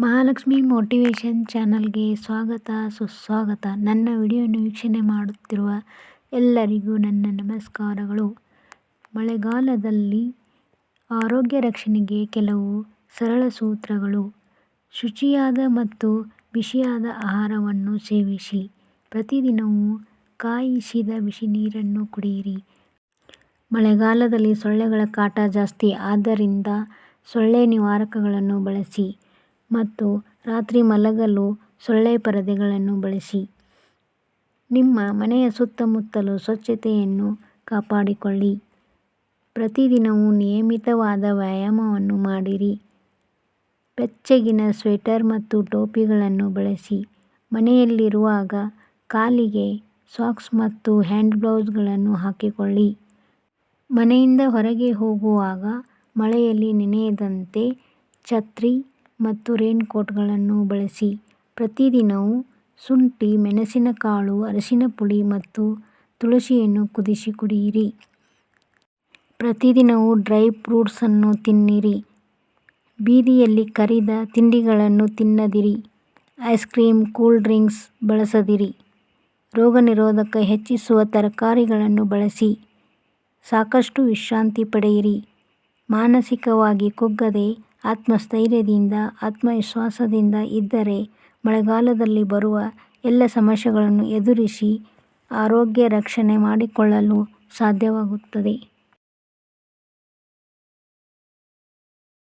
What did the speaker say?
Mahalakshmi motivation ಚಾನಲ್ಗೆ ಸ್ವಾಗತ, ಸುಸ್ವಾಗತ. ನನ್ನ ವಿಡಿಯೋವನ್ನು ವೀಕ್ಷಣೆ ಮಾಡುತ್ತಿರುವ ಎಲ್ಲರಿಗೂ ನನ್ನ ನಮಸ್ಕಾರಗಳು. ಮಳೆಗಾಲದಲ್ಲಿ ಆರೋಗ್ಯ ರಕ್ಷಣೆಗೆ ಕೆಲವು ಸರಳ ಸೂತ್ರಗಳು. ಶುಚಿಯಾದ ಮತ್ತು ಬಿಸಿಯಾದ ಆಹಾರವನ್ನು ಸೇವಿಸಿ. ಪ್ರತಿದಿನವೂ ಕಾಯಿಸಿದ ಬಿಸಿ ನೀರನ್ನು ಕುಡಿಯಿರಿ. ಮಳೆಗಾಲದಲ್ಲಿ ಸೊಳ್ಳೆಗಳ ಕಾಟ ಜಾಸ್ತಿ ಆದ್ದರಿಂದ ಸೊಳ್ಳೆ ನಿವಾರಕಗಳನ್ನು ಬಳಸಿ. ಮತ್ತು ರಾತ್ರಿ ಮಲಗಲು ಸೊಳ್ಳೆ ಪರದೆಗಳನ್ನು ಬಳಸಿ. ನಿಮ್ಮ ಮನೆಯ ಸುತ್ತಮುತ್ತಲು ಸ್ವಚ್ಛತೆಯನ್ನು ಕಾಪಾಡಿಕೊಳ್ಳಿ. ಪ್ರತಿದಿನವೂ ನಿಯಮಿತವಾದ ವ್ಯಾಯಾಮವನ್ನು ಮಾಡಿರಿ. ಬೆಚ್ಚಗಿನ ಸ್ವೆಟರ್ ಮತ್ತು ಟೋಪಿಗಳನ್ನು ಬಳಸಿ. ಮನೆಯಲ್ಲಿರುವಾಗ ಕಾಲಿಗೆ ಸಾಕ್ಸ್ ಮತ್ತು ಹ್ಯಾಂಡ್ ಗ್ಲೌಸ್ಗಳನ್ನು ಹಾಕಿಕೊಳ್ಳಿ. ಮನೆಯಿಂದ ಹೊರಗೆ ಹೋಗುವಾಗ ಮಳೆಯಲ್ಲಿ ನೆನೆಯದಂತೆ ಛತ್ರಿ ಮತ್ತು ರೈನ್ಕೋಟ್ಗಳನ್ನು ಬಳಸಿ. ಪ್ರತಿದಿನವೂ ಶುಂಠಿ, ಮೆಣಸಿನಕಾಳು, ಅರಿಶಿನ ಪುಡಿ ಮತ್ತು ತುಳಸಿಯನ್ನು ಕುದಿಸಿ ಕುಡಿಯಿರಿ. ಪ್ರತಿದಿನವೂ ಡ್ರೈ ಫ್ರೂಟ್ಸನ್ನು ತಿನ್ನಿರಿ. ಬೀದಿಯಲ್ಲಿ ಕರಿದ ತಿಂಡಿಗಳನ್ನು ತಿನ್ನದಿರಿ. ಐಸ್ ಕ್ರೀಮ್, ಕೂಲ್ ಡ್ರಿಂಕ್ಸ್ ಬಳಸದಿರಿ. ರೋಗನಿರೋಧಕ ಹೆಚ್ಚಿಸುವ ತರಕಾರಿಗಳನ್ನು ಬಳಸಿ. ಸಾಕಷ್ಟು ವಿಶ್ರಾಂತಿ ಪಡೆಯಿರಿ. ಮಾನಸಿಕವಾಗಿ ಕುಗ್ಗದೆ ಆತ್ಮಸ್ಥೈರ್ಯದಿಂದ ಆತ್ಮವಿಶ್ವಾಸದಿಂದ ಇದ್ದರೆ ಮಳೆಗಾಲದಲ್ಲಿ ಬರುವ ಎಲ್ಲ ಸಮಸ್ಯೆಗಳನ್ನು ಎದುರಿಸಿ ಆರೋಗ್ಯ ರಕ್ಷಣೆ ಮಾಡಿಕೊಳ್ಳಲು ಸಾಧ್ಯವಾಗುತ್ತದೆ.